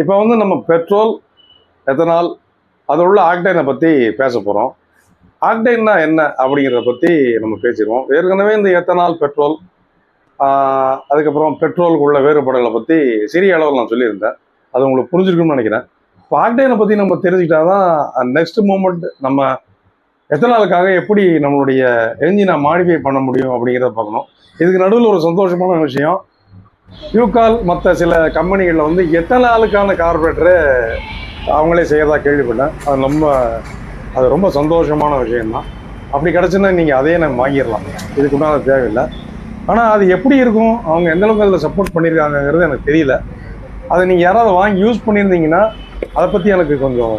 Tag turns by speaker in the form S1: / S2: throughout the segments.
S1: இப்போ வந்து நம்ம பெட்ரோல் எத்தனால் அது உள்ள ஆக்டைனை பற்றி பேச போகிறோம் ஆக்டைன்னா என்ன அப்படிங்கிறத பற்றி நம்ம பேசிடுவோம். ஏற்கனவே இந்த எத்தனால் பெட்ரோல் அதுக்கப்புறம் பெட்ரோலுக்கு உள்ள வேறுபாடுகளை பற்றி சிறிய அளவில் நான் சொல்லியிருந்தேன். அது உங்களுக்கு புரிஞ்சிருக்கும்னு நினைக்கிறேன். இப்போ ஆக்டைனை பற்றி நம்ம தெரிஞ்சுக்கிட்டா தான் நெக்ஸ்ட் மூமெண்ட் நம்ம எத்தனாலுக்காக எப்படி நம்மளுடைய என்ஜினை மாடிஃபை பண்ண முடியும் அப்படிங்கிறத பார்க்கணும். இதுக்கு நடுவில் ஒரு சந்தோஷமான விஷயம். யூகால் மற்ற சில கம்பெனிகளில் வந்து எத்தனாலுக்கான கார்பரேட்டரு அவங்களே செய்கிறதா கேள்விப்பட்டேன். அது ரொம்ப அது ரொம்ப சந்தோஷமான விஷயம்தான். அப்படி கிடச்சுன்னா நீங்கள் அதையே நம்ம வாங்கிடலாம். இதுக்கு உண்டான தேவையில்லை. ஆனால் அது எப்படி இருக்கும்? அவங்க எந்தளவுக்கு அதில் சப்போர்ட் பண்ணியிருக்காங்கங்கிறது எனக்கு தெரியல. அதை நீங்கள் யாராவது வாங்கி யூஸ் பண்ணியிருந்தீங்கன்னா அதை பற்றி எனக்கு கொஞ்சம்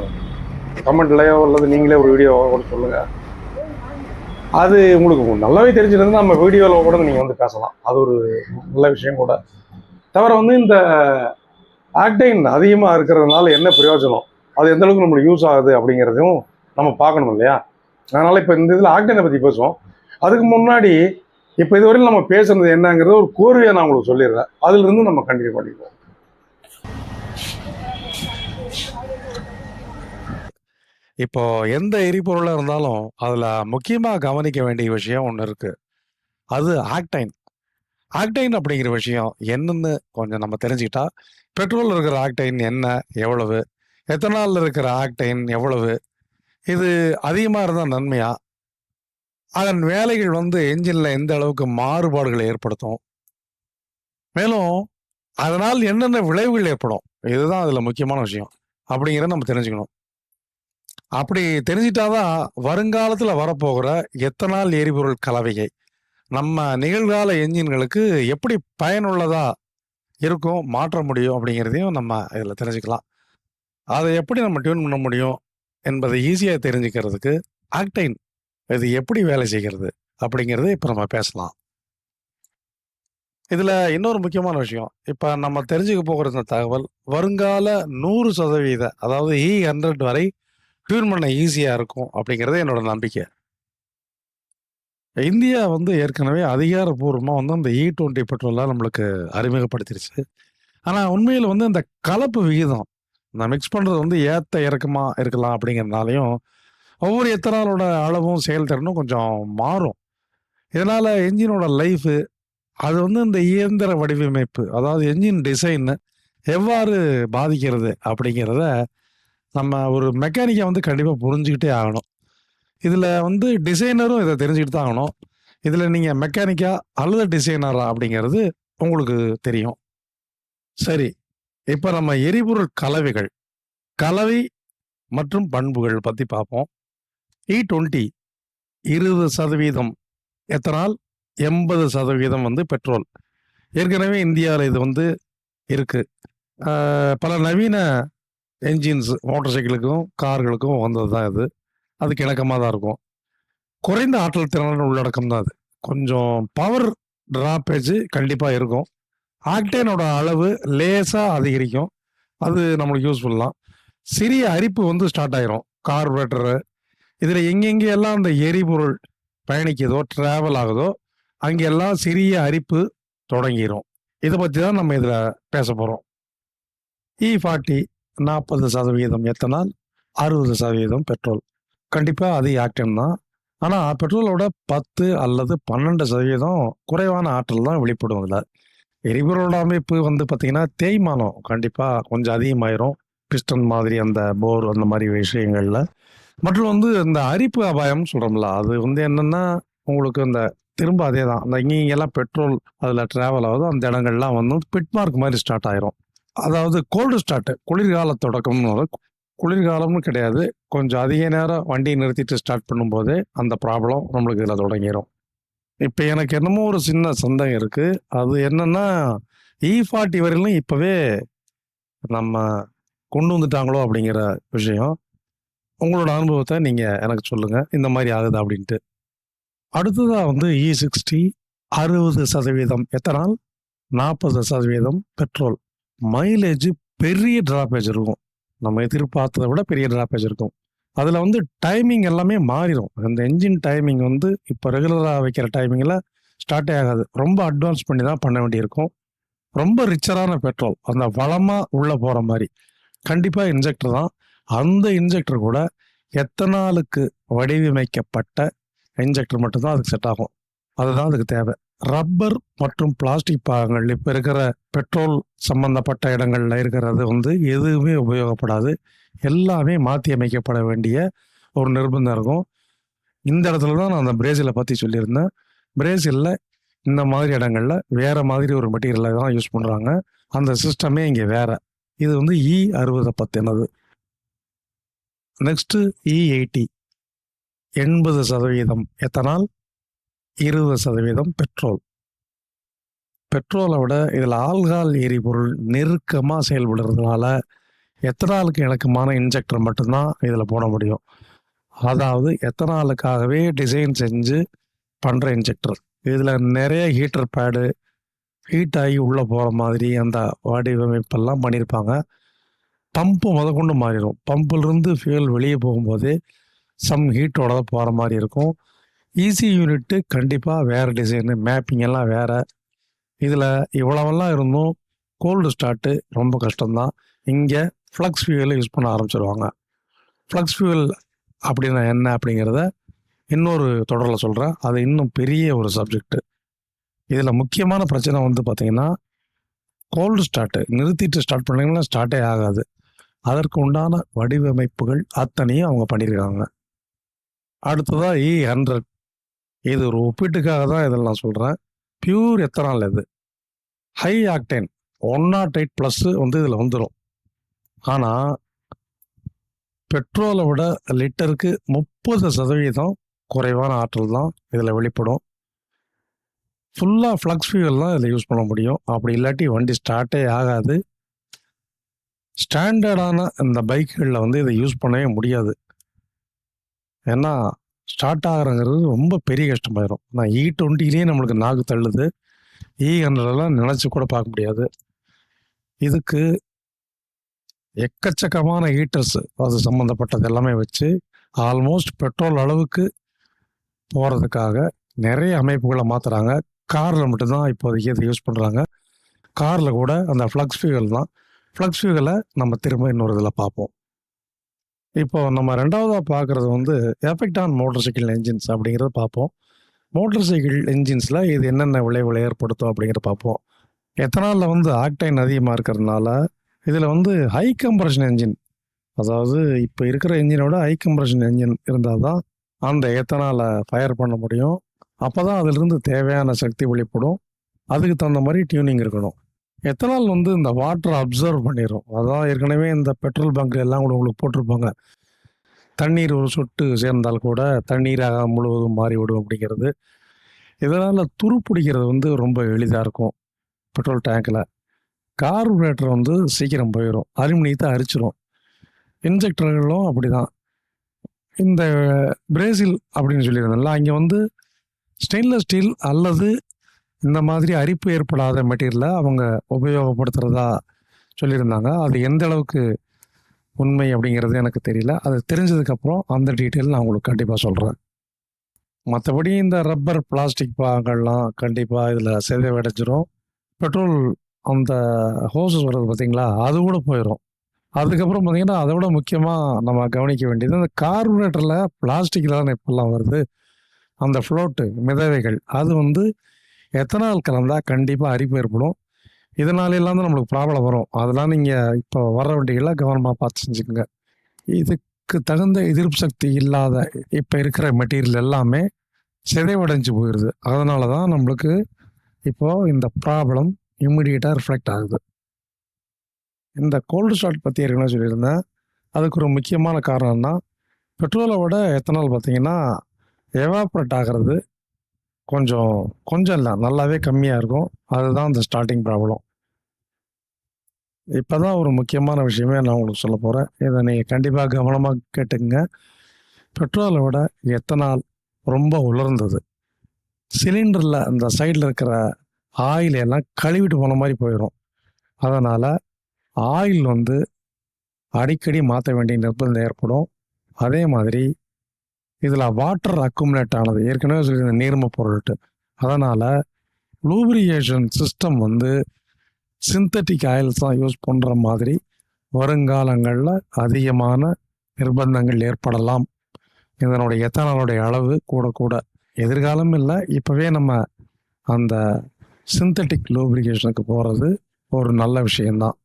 S1: கமெண்ட்லையோ அல்லது நீங்களே ஒரு வீடியோவோ கூட சொல்லுங்கள் அது உங்களுக்கு நல்லாவே தெரிஞ்சிருந்து நம்ம வீடியோவில் கூட நீங்கள் வந்து பேசலாம். அது ஒரு நல்ல விஷயம் கூட. தவிர வந்து இந்த ஆக்டைன் அதிகமாக இருக்கிறதுனால என்ன பிரயோஜனம்? அது எந்த அளவுக்கு நம்மளுக்கு யூஸ் ஆகுது அப்படிங்கிறதையும் நம்ம பார்க்கணும் இல்லையா? அதனால் இப்போ இந்த இதில் ஆக்டைனை பற்றி பேசுவோம். அதுக்கு முன்னாடி இப்போ இதுவரையும் நம்ம பேசுனது என்னங்கிறத ஒரு கோர்வையை நான் உங்களுக்கு சொல்லிடுறேன். அதிலிருந்து நம்ம கண்டினியூ பண்ணிக்குவோம்.
S2: இப்போ எந்த எரிபொருளாக இருந்தாலும் அதில் முக்கியமாக கவனிக்க வேண்டிய விஷயம் ஒன்று இருக்குது அது ஆக்டைன். ஆக்டைன் அப்படிங்கிற விஷயம் என்னன்னு கொஞ்சம் நம்ம தெரிஞ்சுக்கிட்டா, பெட்ரோல் இருக்கிற ஆக்டைன் என்ன? எவ்வளவு? எத்தனால் இருக்கிற ஆக்டைன் எவ்வளவு? இது அதிகமாக இருந்தால் நன்மையா? அதன் வேலைகள் வந்து என்ஜினில் எந்த அளவுக்கு மாறுபாடுகளை ஏற்படுத்தும்? மேலும் அதனால் என்னென்ன விளைவுகள் ஏற்படும்? இதுதான் அதில் முக்கியமான விஷயம். அப்படிங்கிறத நம்ம தெரிஞ்சுக்கணும். அப்படி தெரிஞ்சிட்டாதான் தான் வரப்போகிற எத்தனால் எரிபொருள் கலவையை நம்ம நிகழ்கால என்ஜின்களுக்கு எப்படி பயனுள்ளதா இருக்கும், மாற்ற முடியும் அப்படிங்கிறதையும் நம்ம இதில் தெரிஞ்சுக்கலாம். அதை எப்படி நம்ம டியூன் பண்ண முடியும் என்பதை ஈஸியாக தெரிஞ்சுக்கிறதுக்கு ஆக்டைன் இது எப்படி வேலை செய்கிறது அப்படிங்கிறது இப்போ நம்ம பேசலாம். இதில் இன்னொரு முக்கியமான விஷயம். இப்போ நம்ம தெரிஞ்சுக்க போகிற இந்த தகவல் வருங்கால 100% அதாவது E100 வரை டியூன் பண்ண ஈஸியாக இருக்கும் அப்படிங்கிறது என்னோட நம்பிக்கை. இந்தியா வந்து ஏற்கனவே அதிகாரப்பூர்வமா வந்து அந்த E20 பெட்ரோல்லாம் நம்மளுக்கு அறிமுகப்படுத்திருச்சு. ஆனா உண்மையில வந்து இந்த கலப்பு விகிதம், இந்த மிக்ஸ் பண்றது வந்து ஏத்த இறக்கமா இருக்கலாம் அப்படிங்கிறதுனாலையும் ஒவ்வொரு எத்தனாலோட அளவும், செயல்திறனும் கொஞ்சம் மாறும். இதனால என்ஜினோட லைஃபு அது வந்து இந்த இயந்திர வடிவமைப்பு, அதாவது என்ஜின் டிசைன் எவ்வாறு பாதிக்கிறது அப்படிங்கிறத நம்ம ஒரு மெக்கானிக்கை வந்து கண்டிப்பாக புரிஞ்சுக்கிட்டே ஆகணும். இதில் வந்து டிசைனரும் இதை தெரிஞ்சுக்கிட்டு தான் ஆகணும். இதில் நீங்கள் மெக்கானிக்கா அல்லது டிசைனரா அப்படிங்கிறது உங்களுக்கு தெரியும். சரி. இப்போ நம்ம எரிபொருள் கலவைகள், கலவை மற்றும் பண்புகள் பற்றி பார்ப்போம். E20 20% எத்தனால், 80% வந்து பெட்ரோல். ஏற்கனவே இந்தியாவில் இது வந்து இருக்குது பல நவீன என்ஜின்ஸ் மோட்டர் சைக்கிளுக்கும், கார்களுக்கும் வந்தது தான் இது. அதுக்கு இணக்கமாக தான் இருக்கும். குறைந்த ஆற்றல் திறனான உள்ளடக்கம் தான் அது. கொஞ்சம் பவர் டிராப்பேஜ் கண்டிப்பாக இருக்கும். ஆக்டேனோட அளவு லேசாக அதிகரிக்கும். அது நம்மளுக்கு யூஸ்ஃபுல்லாம் சிறிய அரிப்பு வந்து ஸ்டார்ட் ஆயிரும். கார்பரேட்டரு இதில் எங்கெங்க எல்லாம் அந்த எரிபொருள் பயணிக்குதோ, டிராவல் ஆகுதோ, அங்கெல்லாம் சிறிய அரிப்பு தொடங்கிரும். இதை பற்றி தான் நம்ம இதுல பேசப் போறோம். E40 40% ethanol, 60% petrol. கண்டிப்பாக அது ஆக்டிவ் தான். ஆனால் பெட்ரோலோட 10 அல்லது 12% குறைவான ஆற்றல் தான் வெளிப்படும் இதில் எரிபொருளோட அமைப்பு வந்து பார்த்திங்கன்னா தேய்மானம் கண்டிப்பாக கொஞ்சம் அதிகமாயிரும். பிஸ்டன் மாதிரி அந்த போர் அந்த மாதிரி விஷயங்களில் மற்றும் வந்து இந்த அரிப்பு அபாயம்னு சொல்கிறோம்ல அது வந்து என்னென்னா உங்களுக்கு இந்த திரும்ப அதே தான். அந்த இங்கெல்லாம் பெட்ரோல் அதில் ட்ராவல் ஆகுது அந்த இடங்கள்லாம் வந்து பிட் மார்க் ஸ்டார்ட் ஆயிரும். அதாவது கோல்டு ஸ்டார்ட் குளிர்கால தொடக்கம்னு குளிர்காலம்னு கிடையாது. கொஞ்சம் அதிக நேரம் வண்டியை நிறுத்திட்டு ஸ்டார்ட் பண்ணும்போதே அந்த ப்ராப்ளம் நம்மளுக்கு இதில் தொடங்கிரும். இப்போ எனக்கு என்னமோ ஒரு சின்ன சந்தேகம் இருக்குது அது என்னென்னா இ e ஃபார்ட்டி வரையிலும் இப்போவே நம்ம கொண்டு வந்துட்டாங்களோ அப்படிங்கிற விஷயம். உங்களோட அனுபவத்தை நீங்கள் எனக்கு சொல்லுங்கள் இந்த மாதிரி ஆகுதா அப்படின்ட்டு. அடுத்ததாக வந்து E60 60% எத்தனால், 40% பெட்ரோல். மைலேஜ் பெரிய டிராப்பேஜ் இருக்கும். நம்ம எதிர்பார்த்தத விட பெரிய டிராப்பேஜ் இருக்கும். அதில் வந்து டைமிங் எல்லாமே மாறிடும் அந்த என்ஜின் டைமிங் வந்து இப்போ ரெகுலராக வைக்கிற டைமிங்கில் ஸ்டார்ட்டே ஆகாது. ரொம்ப அட்வான்ஸ் பண்ணி தான் பண்ண வேண்டியிருக்கும். ரொம்ப ரிச்சரான பெட்ரோல் அந்த வளமாக உள்ளே போகிற மாதிரி கண்டிப்பாக இன்ஜெக்டர் தான் அந்த இன்ஜெக்டர் கூட எத்தனாலுக்கு வடிவமைக்கப்பட்ட இன்ஜெக்டர் மட்டும்தான் அதுக்கு செட் ஆகும் அதுதான் அதுக்கு தேவை ரப்பர் மற்றும் பிளாஸ்டிக் பாகங்கள் இப்போ இருக்கிற பெட்ரோல் சம்பந்தப்பட்ட இடங்கள்ல இருக்கிறது வந்து எதுவுமே உபயோகப்படாது. எல்லாமே மாற்றி அமைக்கப்பட வேண்டிய ஒரு நிர்பந்தம் இருக்கும். இந்த இடத்துல தான் நான் அந்த பிரேசிலை பற்றி சொல்லியிருந்தேன். பிரேசிலில் இந்த மாதிரி இடங்களில் வேற மாதிரி ஒரு மெட்டீரியலை தான் யூஸ் பண்ணுறாங்க அந்த சிஸ்டமே இங்கே வேற. இது வந்து இ அறுபதை பற்றினது நெக்ஸ்ட்டு இ எயிட்டி. எண்பது சதவீதம். எத்தனால்? இருபது சதவீதம் பெட்ரோல். பெட்ரோலை விட இதில் ஆல்கால் எரிபொருள் நெருக்கமாக செயல்படுறதுனால எத்தனாலுக்கு இணக்கமான இன்ஜெக்டர் மட்டும்தான் இதில் போட முடியும். அதாவது எத்தனாலுக்காகவே டிசைன் செஞ்சு பண்ணுற இன்ஜெக்டர் இதில் நிறைய ஹீட்டர் பேடு ஹீட் ஆகி உள்ளே போகிற மாதிரி அந்த வடிவமைப்பெல்லாம் பண்ணியிருப்பாங்க. பம்பு முதற்கொண்டு மாறிடும். பம்பிலிருந்து ஃபியூல் வெளியே போகும்போது சம் ஹீட்டோட தான் போகிற மாதிரி இருக்கும். ஈஸி யூனிட்டு கண்டிப்பாக வேறு டிசைனு மேப்பிங் எல்லாம் வேறு. இதில் இவ்வளவெல்லாம் இருந்தும் கோல்டு ஸ்டார்ட்டு ரொம்ப கஷ்டம்தான். இங்கே ஃப்ளக்ஸ் ஃபியூவலை யூஸ் பண்ண ஆரம்பிச்சிருவாங்க. ஃப்ளக்ஸ் ஃபியூவல் அப்படின்னா என்ன அப்படிங்கிறத இன்னொரு தொடரில் சொல்கிறேன் அது இன்னும் பெரிய ஒரு சப்ஜெக்ட் இதில் முக்கியமான பிரச்சனை வந்து பார்த்திங்கன்னா கோல்டு ஸ்டார்ட்டு நிறுத்திட்டு ஸ்டார்ட் பண்ணிங்கன்னா ஸ்டார்ட்டே ஆகாது. அதற்கு உண்டான வடிவமைப்புகள் அத்தனையும் அவங்க பண்ணியிருக்காங்க அடுத்ததாக இ e ஹண்ட்ரட் இது ஒரு ஒப்பீட்டுக்காக தான் இதில் நான் சொல்கிறேன் பியூர் எத்தனால் இது. High octane one naught eight plus வந்து இதில் வந்துடும் ஆனால் பெட்ரோலை விட லிட்டருக்கு முப்பது சதவீதம் குறைவான ஆற்றல் தான் இதில் வெளிப்படும். ஃபுல்லாக ஃப்ளக்ஸ் ஃபியூவல் தான் இதில் யூஸ் பண்ண முடியும். அப்படி இல்லாட்டி வண்டி ஸ்டார்ட்டே ஆகாது. ஸ்டாண்டர்டான இந்த பைக்குகளில் வந்து இதை யூஸ் பண்ணவே முடியாது. ஏன்னா ஸ்டார்ட் ஆகிறங்கிறது ரொம்ப பெரிய கஷ்டமாயிரும். நான் இ டுவெண்ட்டிலேயே நம்மளுக்கு நாக்கு தள்ளுது. இ ஹண்ட்ரட்லாம் நினச்சி கூட பார்க்க முடியாது. இதுக்கு எக்கச்சக்கமான ஹீட்டர்ஸ் அது சம்மந்தப்பட்டது எல்லாமே வச்சு ஆல்மோஸ்ட் பெட்ரோல் அளவுக்கு போகிறதுக்காக நிறைய அமைப்புகளை மாற்றுறாங்க காரில் மட்டும்தான் இப்போதைக்கு இதை யூஸ் பண்ணுறாங்க காரில் கூட அந்த ஃப்ளக்ஸ் ஃபியூவல் தான். ஃப்ளக்ஸ் ஃபியூவலை நம்ம திரும்ப இன்னொரு இதில் பார்ப்போம். இப்போ நம்ம ரெண்டாவதாக பார்க்குறது வந்து effect on motorcycle engines அப்படிங்கிறத பார்ப்போம் மோட்டார் சைக்கிள் என்ஜின்ஸில் இது என்னென்ன விளைவுகளை ஏற்படுத்தும் அப்படிங்கிறத பார்ப்போம் எத்தனாலில் வந்து ஆக்டைன் அதிகமாக இருக்கிறதுனால இதில் வந்து ஹை கம்ப்ரஷன் என்ஜின் அதாவது இப்போ இருக்கிற என்ஜினோட ஹை கம்ப்ரஷன் என்ஜின் இருந்தால் தான் அந்த எத்தனாலை ஃபயர் பண்ண முடியும். அப்போ தான் அதிலிருந்து தேவையான சக்தி வெளிப்படும். அதுக்கு தகுந்த மாதிரி டியூனிங் இருக்கணும். எத்தனால் வந்து இந்த வாட்டரை அப்சர்வ் பண்ணிடும் அதான் ஏற்கனவே இந்த பெட்ரோல் பங்க் எல்லாம் கூட உங்களுக்கு போட்டிருப்பாங்க. தண்ணீர் ஒரு சொட்டு சேர்ந்தால் கூட தண்ணீராக முழுவதும் மாறிவிடும் அப்படிங்கிறது. இதனால் துரு பிடிக்கிறது வந்து ரொம்ப எளிதாக இருக்கும் பெட்ரோல் டேங்கில் கார்பரேட்டர் வந்து சீக்கிரம் போயிடும் அலுமினியத்தை அரிச்சிரும். இன்ஜெக்டர்களும் அப்படி தான் இந்த பிரேசில் அப்படின்னு சொல்லியிருந்தேன்ல அங்கே வந்து ஸ்டெயின்லெஸ் ஸ்டீல் அல்லது இந்த மாதிரி அரிப்பு ஏற்படாத மெட்டீரியலை அவங்க உபயோகப்படுத்துகிறதா சொல்லியிருந்தாங்க. அது எந்த அளவுக்கு உண்மை அப்படிங்கிறது எனக்கு தெரியல. அது தெரிஞ்சதுக்கப்புறம் அந்த டீட்டெயில் நான் உங்களுக்கு கண்டிப்பாக சொல்கிறேன் மற்றபடி இந்த ரப்பர் பிளாஸ்டிக் பாகங்கள்லாம் கண்டிப்பாக இதில் சிதைவடைஞ்சிரும் பெட்ரோல் அந்த ஹோசஸ் வருது பார்த்தீங்களா அது கூட போயிடும் அதுக்கப்புறம் பார்த்திங்கன்னா அதை விட முக்கியமாக நம்ம கவனிக்க வேண்டியது அந்த கார்பரேட்டரில் பிளாஸ்டிக்கில் தான் இப்போல்லாம் வருது. அந்த ஃப்ளோட்டு மிதவைகள் அது வந்து எத்தனால் கலந்தால் கண்டிப்பாக அரிப்பு ஏற்படும். இதனால எல்லாம் தான் நம்மளுக்கு ப்ராப்ளம் வரும். அதெல்லாம் நீங்கள் இப்போ வர வண்டிகளை கவனமாக பார்த்து செஞ்சுக்கோங்க. இதுக்கு தகுந்த எதிர்ப்பு சக்தி இல்லாத இப்போ இருக்கிற மெட்டீரியல் எல்லாமே சிதைவடைஞ்சு போயிடுது அதனால தான் நம்மளுக்கு இப்போது இந்த ப்ராப்ளம் இம்மிடியேட்டாக ரிஃப்ளெக்ட் ஆகுது. இந்த கோல்டு ஸ்டார்ட் பற்றி ஏற்கனவே சொல்லியிருந்தேன். அதுக்கு ஒரு முக்கியமான காரணம்னா பெட்ரோலை விட எத்தனால் பார்த்தீங்கன்னா எவாப்ரேட் ஆகிறது கொஞ்சம் கொஞ்சம் இல்லை. நல்லாவே கம்மியாக இருக்கும். அதுதான் இந்த ஸ்டார்டிங் ப்ராப்ளம் இப்போ தான் ஒரு முக்கியமான விஷயமே நான் உங்களுக்கு சொல்ல போகிறேன் இதை நீங்கள் கண்டிப்பாக கவனமாக கேட்டுங்க பெட்ரோலை விட எத்தனால் ரொம்ப உலர்ந்தது. சிலிண்டரில் அந்த சைடில் இருக்கிற ஆயில் எல்லாம் கழுவிட்டு போன மாதிரி போயிடும் அதனால் ஆயில் வந்து அடிக்கடி மாற்ற வேண்டிய நிர்பந்தம் ஏற்படும். அதே மாதிரி இதில் வாட்டர் அக்குமுலேட் ஆனது. ஏற்கனவே சொல்லியிருந்த நீர்ம பொருள்ட்டு. அதனால் லூப்ரிகேஷன் சிஸ்டம் வந்து சிந்தட்டிக் ஆயில்ஸ் தான் யூஸ் பண்ணுற மாதிரி வருங்காலங்களில் அதிகமான நிர்பந்தங்கள் ஏற்படலாம். இதனுடைய எத்தனாலுடைய அளவு கூட கூட. எதிர்காலம் இல்லை இப்போவே நம்ம அந்த சிந்தட்டிக் லூப்ரிகேஷனுக்கு போகிறது ஒரு நல்ல விஷயம்தான்.